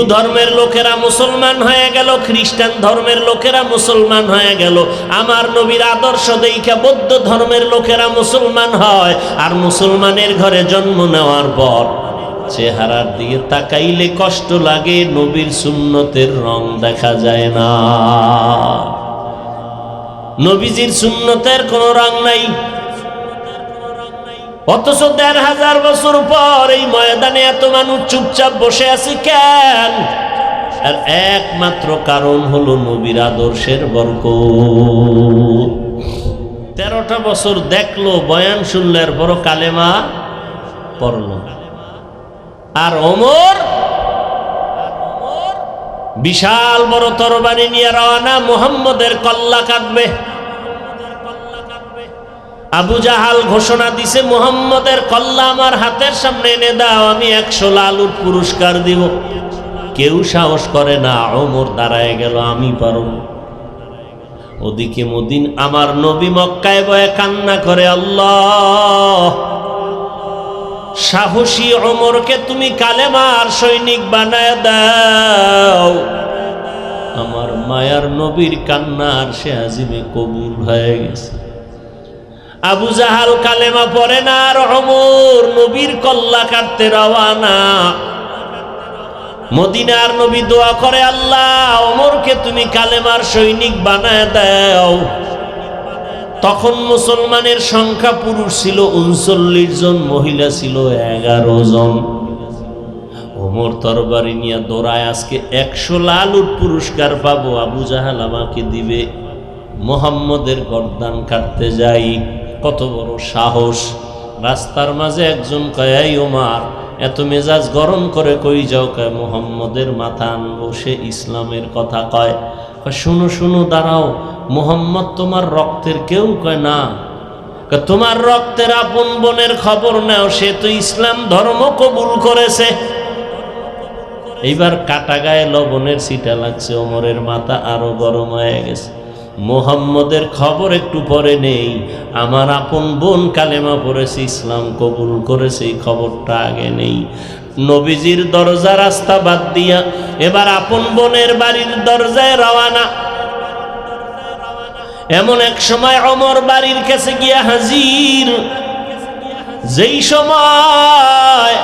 হিন্দু ধর্মের লোকেরা মুসলমান হয়ে গেল, খ্রিস্টান ধর্মের লোকেরা মুসলমান হয়ে গেল। আমার নবীর আদর্শ দেখা বৌদ্ধ ধর্মের লোকেরা মুসলমান হয় আর মুসলমানের ঘরে জন্ম নেওয়ার পর চেহারার দিকে তাকাইলে কষ্ট লাগে, নবীর সুন্নতের রং দেখা যায় না। নবীজির সুন্নতের কোনো রং নাই। অথচ দেড় হাজার বছর পর এই ময়দানে এত মানুষ চুপচাপ বসে আছে কেন? আর একমাত্র কারণ হলো নবীর আদর্শের বর্গ তেরোটা বছর দেখল, বয়ান শুনলের বড় কালেমা পড়ল। আর ওমর, বিশাল বড় তরবারি নিয়ে রওনা, মুহাম্মদের কল্লা কাটবে। আবু জাহাল ঘোষণা দিছে, মুহাম্মদের কল্লা আমার হাতের সামনে এনে দাও, আমি একশো লালুট পুরস্কার দিব। কেউ সাহস করে না, ওমর দাঁড়ায় গেল, আমি পারব। ওদিকে মদিন আমার নবী মক্কায় বয়ে কান্না করে, আল্লাহ, সাহসী অমরকে তুমি কালেমার সৈনিক বানায় দাও। আমার মায়ার নবীর কান্নার সে আজিমে কবুল হয়ে গেছে। আবু জাহাল কালেমা পড়ে না আর অমর নবীর কল্লা কাটতে রওয়ানা। মদিনার নবী দোয়া করে, আল্লাহ, অমরকে তুমি কালেমার সৈনিক বানায় দাও। তখন মুসলমানের সংখ্যা পুরুষ ছিল উনচল্লিশ জন, মহিলা ছিল এগারো জন। ওমর তরবারি নিয়ে দৌড়ায়, আজকে একশো লালুট পুরস্কার পাবো, আবু জাহাল আমাকে দিবে। মোহাম্মদের গরদান কাটতে যাই। কত বড় সাহস। রাস্তার মাঝে একজন কয়াই ওমার এত মেজাজ গরম করে কই যাও? কয়, মোহাম্মদের মাথা আনব সে ইসলামের কথা কয়। শুনো শুনো, দাঁড়াও, মোহাম্মদ তোমার রক্তের কেউ কয় না? তোমার রক্তের আপন বোনের খবর নাও, সে তো ইসলাম ধর্ম কবুল করেছে। এইবার কাটা গায়ে লবণের সিটা লাগছে, ওমরের মাথা আরও গরম হয়ে গেছে। মোহাম্মদের খবর একটু পরে নেই। আমার আপন বোন কালেমা পড়েছে, ইসলাম কবুল করেছে, এই খবরটা আগে নেই। নবীজির দরজা রাস্তা বাদ দিয়া এবার আপন বোনের বাড়ির দরজায় রওয়ানা এমন এক সময় অমর বাড়ির কাছে গিয়া হাজির। যেই সময়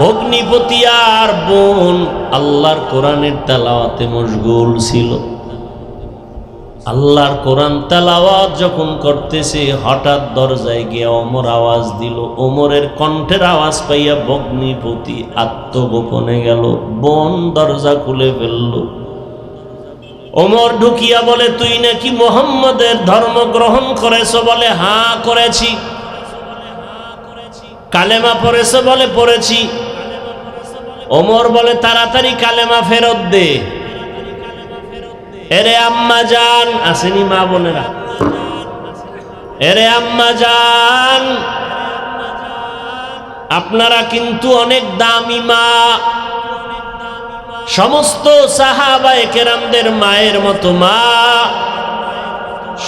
ভগ্নিপতি আর বোন আল্লাহর কোরআনের তেলাওয়াতে মশগুল ছিল। আল্লাহর কোরআন তেলাওয়াত যখন করতেছে, হঠাৎ দরজায় গিয়ে অমর আওয়াজ দিল। ওমরের কণ্ঠের আওয়াজ পাইয়া ভগ্নিপতি আত্মগোপনে গেল, বোন দরজা খুলে ফেলল। ওমর ঢুকিয়া বলে, তুই নাকি মোহাম্মদের ধর্ম গ্রহণ করেছ? বলে হা করেছি। কালেমা পড়েছ বলে, পড়েছি। ওমর বলে, তাড়াতাড়ি কালেমা ফেরত দে। এরে আম্মা যান আসেনি মা বোনেরা। এরে আম্মা জান, আপনারা কিন্তু অনেক দামি মা। সমস্ত সাহাবায়ে কেরামদের মায়ের মতো মা।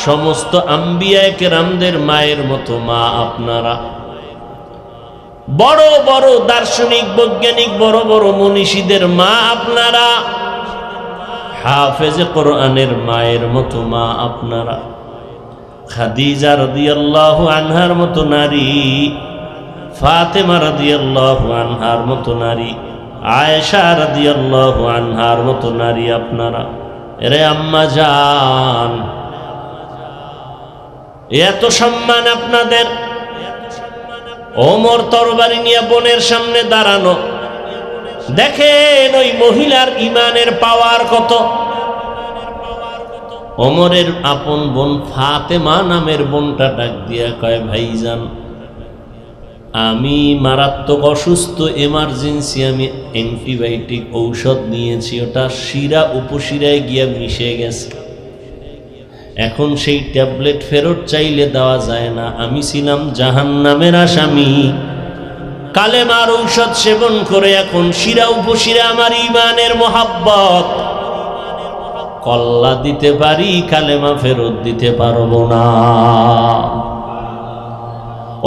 সমস্ত আম্বিয়ায় কেরামদের মায়ের মতো মা আপনারা। বড় বড় দার্শনিক, বৈজ্ঞানিক, বড় বড় মনীষীদের মা আপনারা। হাফেজে কোরআনের মায়ের মতো মা আপনারা। খাদিজা রাদিয়াল্লাহু আনহার মতো নারী, ফাতেমা রাদিয়াল্লাহু আনহার মতো নারী, আয়েশা রাদিয়াল্লাহু আনহার মতো নারী আপনারা। এরে আম্মা জান, এত সম্মান আপনাদের। ওমর তরবারি নিয়ে বোনের সামনে দাঁড়ানো দেখেন ওই মহিলার ইমানের পাওয়ার কত? অমরের আপন বোন ফাতেমা নামের বোনটা ডাক দিয়া কয়, ভাইজান, আমি মারাত্মক অসুস্থ এমার্জেন্সি আমি অ্যান্টিবায়োটিক ঔষধ নিয়েছি, ওটা শিরা উপশিরায় গিয়া মিশে গেছে। এখন সেই ট্যাবলেট ফেরত চাইলে দেওয়া যায় না, আমি ছিলাম জাহান নামের আসামি। কালেমার ঔষধ সেবন করে এখন শিরা উপশিরা আমার ইমানের মোহাব্বত। কল্লা দিতে পারি, কালেমা ফেরত দিতে পারব না।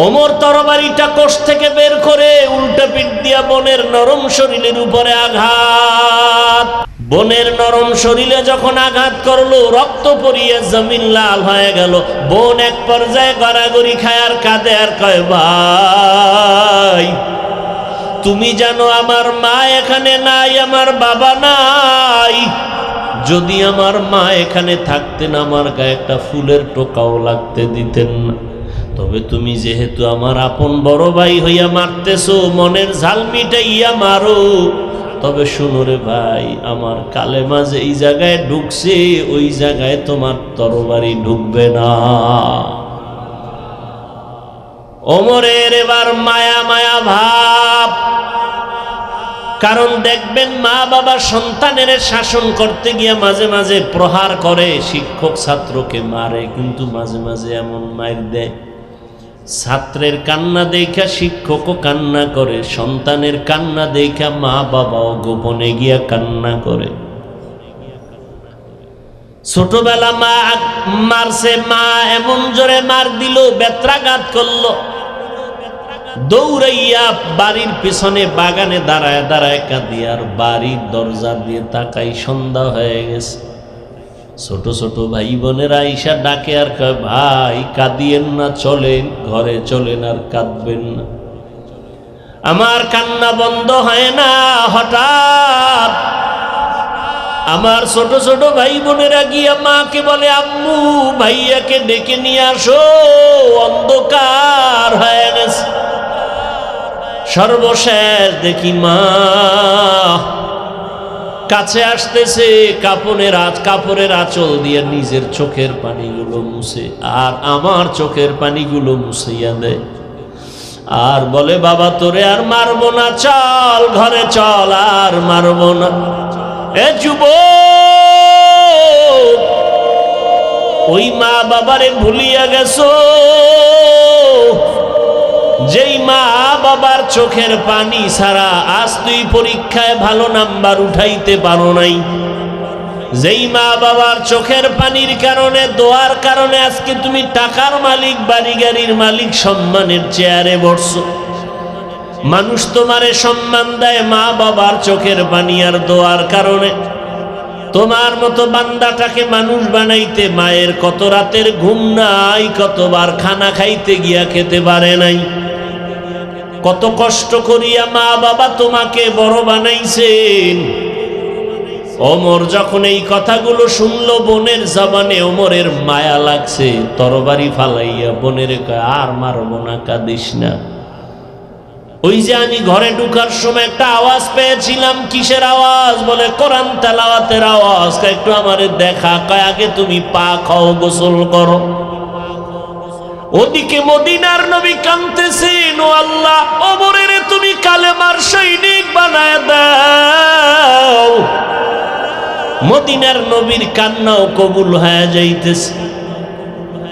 ওমর তরবারিটা কোষ থেকে বের করে উল্টা পিঠ দিয়া বনের নরম শরীরের উপরে আঘাত। বোনের নরম শরীরে যখন আঘাত করল, রক্ত পরিয়ে জমিন লাল হয়ে গেল। বোন এক পর্যায়ে গড়াগড়ি খায় আর কাঁদে আর কয়, ভাই, তুমি জানো আমার মা এখানে নাই, আমার বাবা নাই। যদি আমার মা এখানে থাকতেন, আমার গায়ে একটা ফুলের টোকাও লাগতে দিতেন না। তবে তুমি যেহেতু আমার আপন বড় ভাই হইয়া মারতেছো, মনের ঝাল মিটাইয়া মারো। তবে শুনো রে ভাই, আমার কালেমা যে এই জায়গায় ঢুকছে, ওই জায়গায় তোমার তরবারি ঢুকবে না। ওমরের এবার মায়া মায়া ভাব। কারণ দেখবেন মা বাবা সন্তানের শাসন করতে গিয়ে মাঝে মাঝে প্রহার করে, শিক্ষক ছাত্রকে মারে, কিন্তু মাঝে মাঝে এমন মার দেয়। ছাত্রের কান্না দেখা, শিক্ষকও কান্না করে, সন্তানের কান্না দেখা, মা বাবাও গোপনে গিয়া কান্না করে। ছোটবেলা মা মারছে, মা এমন জোরে মার দিল, বেত্রাঘাত করল। দৌড়াইয়া বাড়ির পেছনে বাগানে দাঁড়ায় দাঁড়ায় কাঁদি আর বাড়ির দরজা দিয়ে তাকাই, সন্ধ্যা হয়ে গেছে। ছোট ছোট ভাই বোনেরা আইসা ডাকে আর ভাই, কাঁদিয়েন না, চলেন, ঘরে চলেন আর কাঁদবেন না। আমার কান্না বন্ধ হয় না, হঠাৎ। আমার ছোট ছোট ভাই বোনেরা গিয়া মাকে বলে, আম্মু, ভাইয়াকে ডেকে নিয়ে আসো, অন্ধকার হয়ে গেছে। সর্বশেষ দেখি মা কাছে আসতেছে কাপড়ের আজ কাপড়ের আঁচল দিয়ে নিজের চোখের পানিগুলো মুছে, আর আমার চোখের পানিগুলো মুছাইয়া দেয়। আর বলে, বাবা, তোরে আর মারবো না, চল ঘরে চল, আর মারবো না। এ যুব ওই মা বাবারে ভুলিয়া গেছো? যেই মা বাবার চোখের পানি ছাড়া আজ তুই পরীক্ষায় ভালো নাম্বার উঠাইতে পারো নাই। যেই মা বাবার চোখের পানির কারণে, দোয়ার কারণে আজকে তুমি টাকার মালিক বাড়ি গাড়ির মালিক, সম্মানের চেয়ারে বসছো। মানুষ তোমারে সম্মান দেয় মা বাবার চোখের পানি আর দোয়ার কারণে। তোমার মতো বান্দাটাকে মানুষ বানাইতে মায়ের কত রাতের ঘুম নাই, কতবার খানা খাইতে গিয়া খেতে পারে নাই। কত কষ্ট করিয়া মা বাবা তোমাকে বড় বানাইছেন। ওমর যখন এই কথাগুলো শুনলো, বোনের জবানে ওমরের মায়া লাগছে, তরবারি ফালাইয়া বোনের আর মারবো না, কাঁদিস না। ওই যে আমি ঘরে ঢুকার সময় একটা আওয়াজ পেয়েছিলাম, কিসের আওয়াজ? বলে, কোরআন তেলাওয়াতের আওয়াজ। একটু আমারে দেখা। কয়, আগে তুমি পা খাও গোসল করো। ওদিকে মদিনার নবী কানতেছেন ও আল্লাহ ওমরের তুমি কালেমার সৈনিক বানায় দাও। মদিনার নবীর কান্নাও কবুল হয়ে যাইতেছে।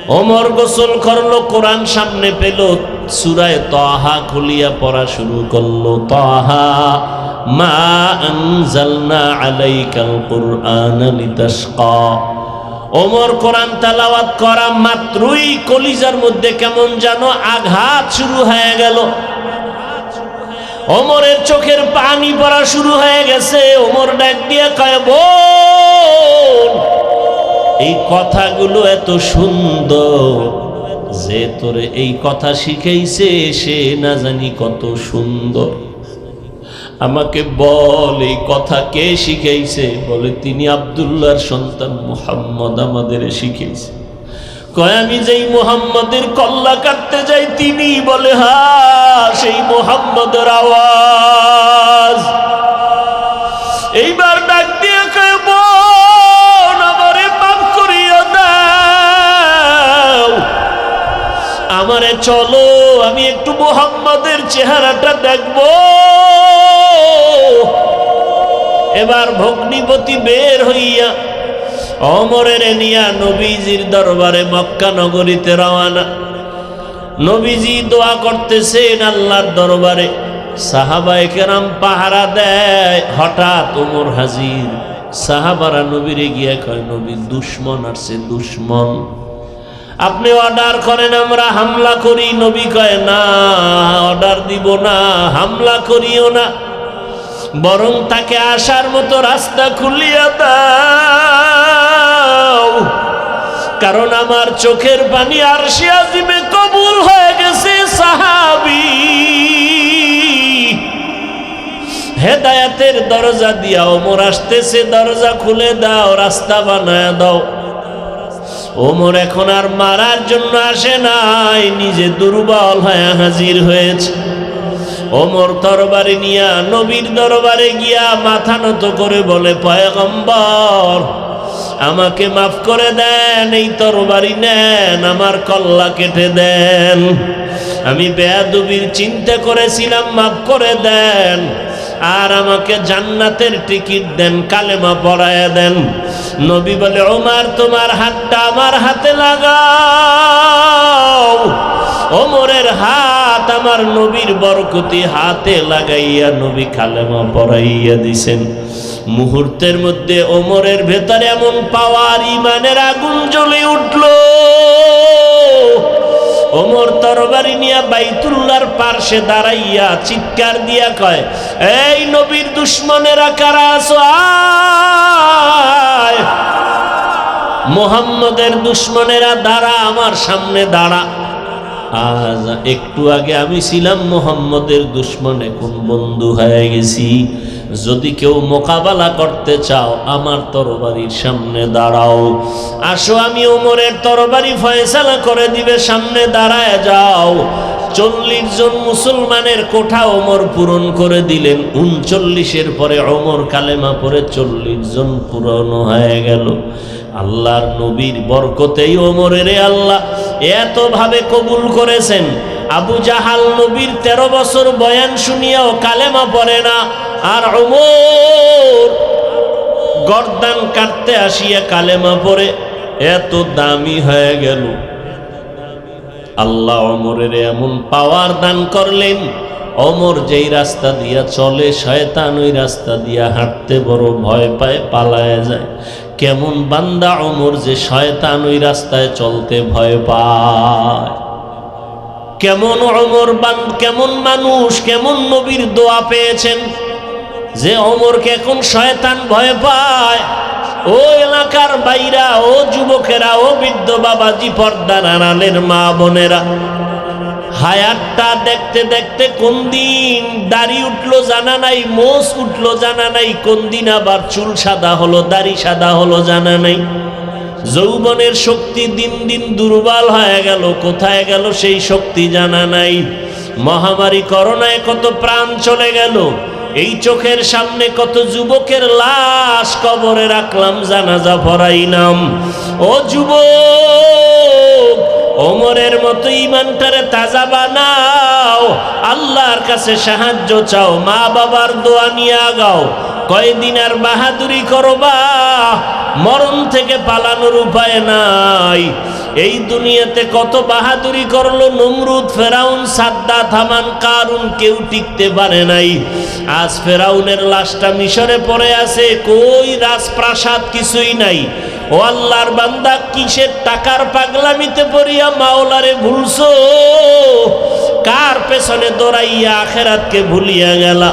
অমর গোসল করল, কোরআন সামনে পেল, সুরায় তহা খুলিয়া পড়া শুরু করল। তহা মা আনজালনা আলাইকাল কুরআন লিতাশকা। ওমর কোরআন তালাওয়াত করা মাত্রই কলিজার মধ্যে কেমন যেন আঘাত শুরু হয়ে গেল। ওমরের চোখের পানি পড়া শুরু হয়ে গেছে। ওমর ডাক দিয়ে কয়, বোন, এই কথাগুলো এত সুন্দর যে তোরে এই কথা শিখাইছে সে না জানি কত সুন্দর। আমাকে বল এই কথা কে শিখাইছে? বলে, তিনি আবদুল্লার সন্তান, মুহাম্মদ আমাদের শিখাইছে। কয়, আমি যেই মুহাম্মদের কল্লা কাটতে যাই, তিনি বলে, হা, সেই মুহাম্মদের আওয়াজ। এইবার ডাক দিয়ে কয়, বোন, আমারে মাফ করিও দাও। আমারে, চলো, আমি একটু মোহাম্মদের চেহারাটা দেখব। এবার ভগ্নিপতি বের হইয়া অমরের নিয়া নবীজির দরবারে মক্কা নগরীতে রওয়ানা নবীজি দোয়া করতেছেন আল্লাহর দরবারে। সাহাবায়ে কেরাম পাহারা দেয়, হঠাৎ ওমর হাজির। সাহাবারা নবীরে গিয়া কয়, নবী, দুশ্মন আসছে দুশ্মন। আপনি অর্ডার করেন, আমরা হামলা করি। নবী কয়, না, অর্ডার দিব না, হামলা করিও না। বরং তাকে আসার মতো রাস্তা খুলিয়া দাও। কারণ আমার চোখের পানি আর আজিমে কবুল হয়ে গেছে, সাহাবি। হেদায়াতের দরজা দিয়া ওমর আসতেছে, দরজা খুলে দাও, রাস্তা বানায় দাও। ওমর এখন আর মারার জন্য আসে নাই, নিজে দুর্বল হয়ে হাজির হয়েছে। ওমর তরবারি নিয়া, নবীর দরবারে গিয়া মাথা নত করে বলে, পয়গম্বর, আমাকে মাফ করে দেন, এই তরবারি নেন, আমার কল্লা কেটে দেন। আমি বেয়াদুবির চিন্তা করেছিলাম, মাফ করে দেন, আর আমাকে জান্নাতের টিকিট দেন, কালেমা পড়ায় দেন। নবী বলে, ওমার, তোমার হাতটা আমার হাতে লাগাও। ওমরের হাত আমার নবীর বরকতি হাতে লাগাইয়া নবী কালেমা পড়াইয়া দিছেন। মুহূর্তের মধ্যে ওমরের ভেতরে এমন পাওয়ার ইমানের আগুন জ্বলে উঠল। ওমর তরবারি নিয়া বাইতুল্লার পার্শ্বে দাঁড়াইয়া চিৎকার দিয়া কয়, এই নবীর দুশ্মনেরা কারা আছো? মোহাম্মদের দুশ্মনেরা, দাঁড়া আমার সামনে দাঁড়া। আজ একটু আগে আমি ছিলাম মোহাম্মদের দুশ্মন এখন বন্ধু হয়ে গেছি। যদি কেউ মোকাবেলা করতে চাও, আমার তরবারির সামনে দাঁড়াও। আসো, আমি ওমরের তরবারি ফয়সালা করে দিবে, সামনে দাঁড়ায় যাও। চল্লিশ জন মুসলমানের কোঠা ওমর পূরণ করে দিলেন। উনচল্লিশের পরে ওমর কালেমা পরে চল্লিশ জন পূরণ হয়ে গেল। আল্লাহর নবীর বরকতেই ওমরের আল্লাহ এতভাবে কবুল করেছেন। আবু জাহাল নবীর তেরো বছর বয়ান শুনিয়াও কালেমা পড়ে না। আর ওমর গর্দান কাটতে আসিয়া কালেমা পড়ে, এত দামি হয়ে গেল। আল্লাহ অমরের এমন পাওয়ার দান করলেন অমর যেই রাস্তা দিয়া চলে, শয়তান ওই রাস্তা দিয়া হাঁটতে বড় ভয় পায়, পালায় যায়। কেমন বান্দা অমর যে শয়তান ওই রাস্তায় চলতে ভয় পায়। কেমন অমর বান কেমন মানুষ, কেমন নবীর দোয়া পেয়েছেন যে অমরকে এখন শয়তান ভয় পায়। ও এলাকার বাইরা, ও যুবকেরা, ও বৃদ্ধ বাবাজি, পর্দার আড়ালের মা বোনেরা হায়াতটা দেখতে দেখতে কোন দিন দাড়ি উঠল জানা নাই, মোষ উঠল জানা নাই, কোন দিন আবার চুল সাদা হলো, দাড়ি সাদা হলো জানা নাই। যৌবনের শক্তি দিন দিন দুর্বল হয়ে গেল, কোথায় গেল সেই শক্তি জানা নাই। মহামারী করোনায় কত প্রাণ চলে গেল, এই চোখের সামনে কত যুবকের লাশ কবরে রাখলাম, জানাজা ভরাইলাম। ও যুবক ওমরের মতো ইমানটারে তাজা বানাও, আল্লাহর কাছে সাহায্য চাও মা বাবার দোয়া নিয়ে আগাও, কয়দিন আর বাহাদুরি করবা, মরণ থেকে পালানোর উপায় নাই। এই দুনিয়াতে কত বাহাদুরি করল নমরুদ, ফেরাউন সাদ্দা থামান কারুন, কেউ টিকতে পারে নাই। আজ ফেরাউনের লাশটা মিশরে পড়ে আছে, কই রাজপ্রাসাদ কিছুই নাই। ও আল্লাহর বান্দা, কিসের টাকার পাগলামিতে পড়িয়া মাওলারে ভুলছো? কার পেছনে দৌড়াইয়া আখেরাতকে ভুলিয়া গেলা?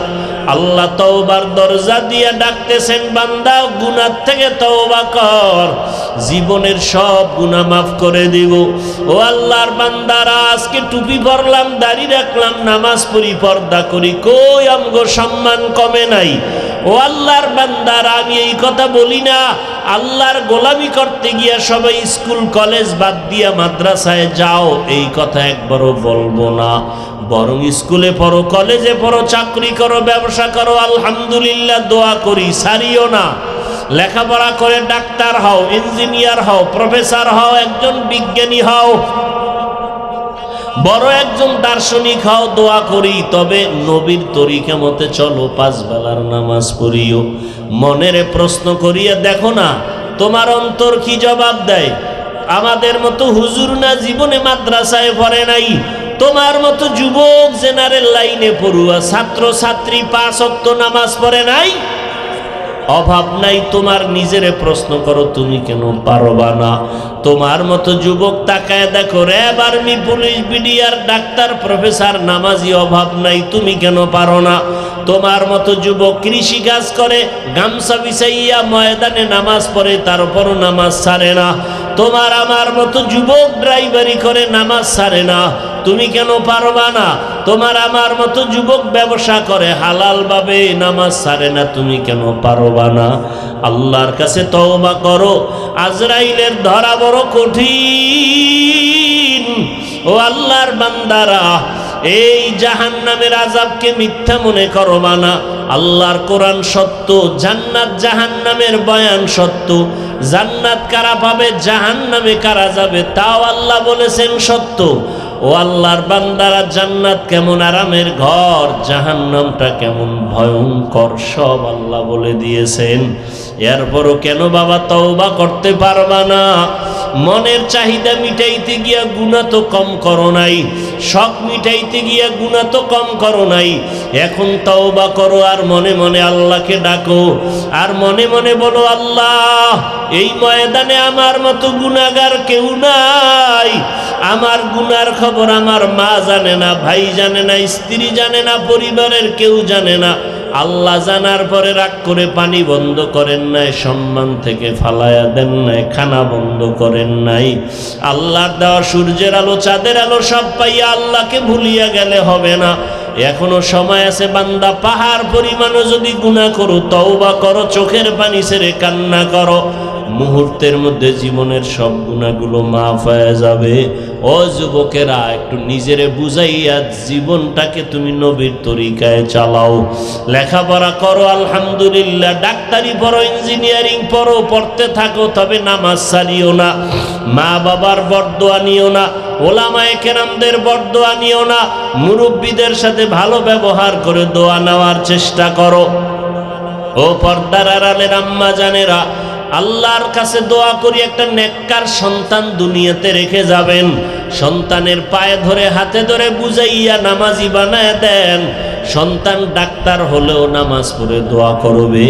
আল্লাহ তওবার দরজা দিয়া ডাকতেছেন, বান্দা, গুনার থেকে তওবা কর। জীবনের সব গুনাহ মাফ করে দিব। ও আল্লাহর বান্দারা, আজকে টুপি পরলাম, দাড়ি রাখলাম, নামাজ পড়ি, পর্দা করি, কই আমগো সম্মান কমে নাই? ও আল্লাহর বান্দার, আমি এই কথা বলি না। আল্লাহর গোলামি করতে গিয়া সবাই স্কুল, কলেজ বাদ দিয়া মাদ্রাসায় যাও, এই কথা একবারও বলব না। বরং স্কুলে পড়ো, কলেজে পড়ো, চাকরি করো, ব্যবসা করো, আলহামদুলিল্লাহ, দোয়া করি সারিও না। লেখাপড়া করে ডাক্তার হও, ইঞ্জিনিয়ার হও, প্রফেসর হও, একজন বিজ্ঞানী হও বড় একজন দার্শনিক, হও দোয়া করি, তবে নবীর তরিকা মতে চলো, পাঁচ বেলার নামাজ পড়িও। মনের প্রশ্ন করিয়া দেখো না, তোমার অন্তর কি জবাব দেয়? আমাদের মতো হুজুর না জীবনে মাদ্রাসায় পড়ে নাই? তোমার মতো যুবক জেনারেল লাইনে পড়ুয়া ছাত্র ছাত্রী পাঁচ অক্ত নামাজ পড়ে নাই? অভাব নাই, তোমার নিজেরে প্রশ্ন করো, তুমি কেন পারবা না? তোমার মতো যুবক তাকায় দেখো, RAB army, police, BDR, doctor, professor, নামাজি, অভাব নাই, তুমি কেন পারো না? তোমার মতো যুবক কৃষি কাজ করে, গামছা বিছাইয়া ময়দানে নামাজ পড়ে, তারপরও নামাজ ছাড়ে না। তোমার আমার মতো যুবক ড্রাইভারি করে, নামাজ ছাড়ে না। তুমি কেন পারবা না? তোমার আমার মতো যুবক ব্যবসা করে হালাল ভাবে নামাজ ছাড়ে না, তুমি কেন পারবা না? আল্লাহর কাছে তওবা করো। আজরাইলের ধরা বড় কঠিন। ও আল্লাহর বান্দারা, এই জাহান্নামের আজাবকে মিথ্যা মনে করো না। আল্লাহর কোরআন সত্য, জান্নাত জাহান্নামের বয়ান সত্য। জান্নাত কারা পাবে, জাহান্নামে কারা যাবে, তাও আল্লাহ বলেছেন সত্য। ও আল্লাহর বান্দারা জান্নাত কেমন আরামের ঘর, জাহান্নামটা কেমন ভয়ঙ্কর, সব আল্লাহ বলে দিয়েছেন। এরপরও কেন বাবা তওবা করতে পারবা না? মনের চাহিদা মিটাইতে গিয়া গুণা তো কম করো নাই, শখ মিটাইতে গিয়া গুণা তো কম করো নাই। এখন তাও বা করো আর মনে মনে আল্লাহকে ডাকো, আর মনে মনে বলো, আল্লাহ, এই ময়দানে আমার মতো গুণাগার কেউ নাই। আমার গুনার খবর আমার মা জানে না, ভাই জানে না, স্ত্রী জানে না, পরিবারের কেউ জানে না। আল্লাহ জানার পরে রাগ করে পানি বন্ধ করেন নাই, সম্মান থেকে ফালায়া দেন নাই, খানা বন্ধ করেন নাই। আল্লাহর দেওয়া সূর্যের আলো, চাঁদের আলো সব পাইয়া আল্লাহকে ভুলিয়া গেলে হবে না। এখনও সময় আছে, বান্দা, পাহাড় পরিমাণও যদি গুণা করো, তওবা করো, চোখের পানি ছেড়ে কান্না করো। মুহূর্তের মধ্যে জীবনের সব গুণাগুলো মাফ হয়ে যাবে। ও যুবকেরা, একটু নিজেরে বুঝাইয়া জীবনটাকে তুমি নবীর তরিকায় চালাও। লেখাপড়া করো, আলহামদুলিল্লাহ। ডাক্তারি পড়ো, ইঞ্জিনিয়ারিং পড়ো, পড়তে থাকো, তবে নামাজ ছাড়িও না। মা বাবার বরদোয়া নিও না, ওলামায়ে কেরামদের বরদোয়া নিও না। মুরব্বীদের সাথে ভালো ব্যবহার করে দোয়া নেওয়ার চেষ্টা করো। ও পর্দার আড়ালের আম্মা জানেরা আল্লাহর কাছে দোয়া করি একটা নেককার সন্তান দুনিয়াতে রেখে যাবেন। সন্তানের পায়ে ধরে, হাতে ধরে বুঝাইয়া নামাজি বানায় দেন। সন্তান ডাক্তার হলেও নামাজ পড়ে দোয়া করবে।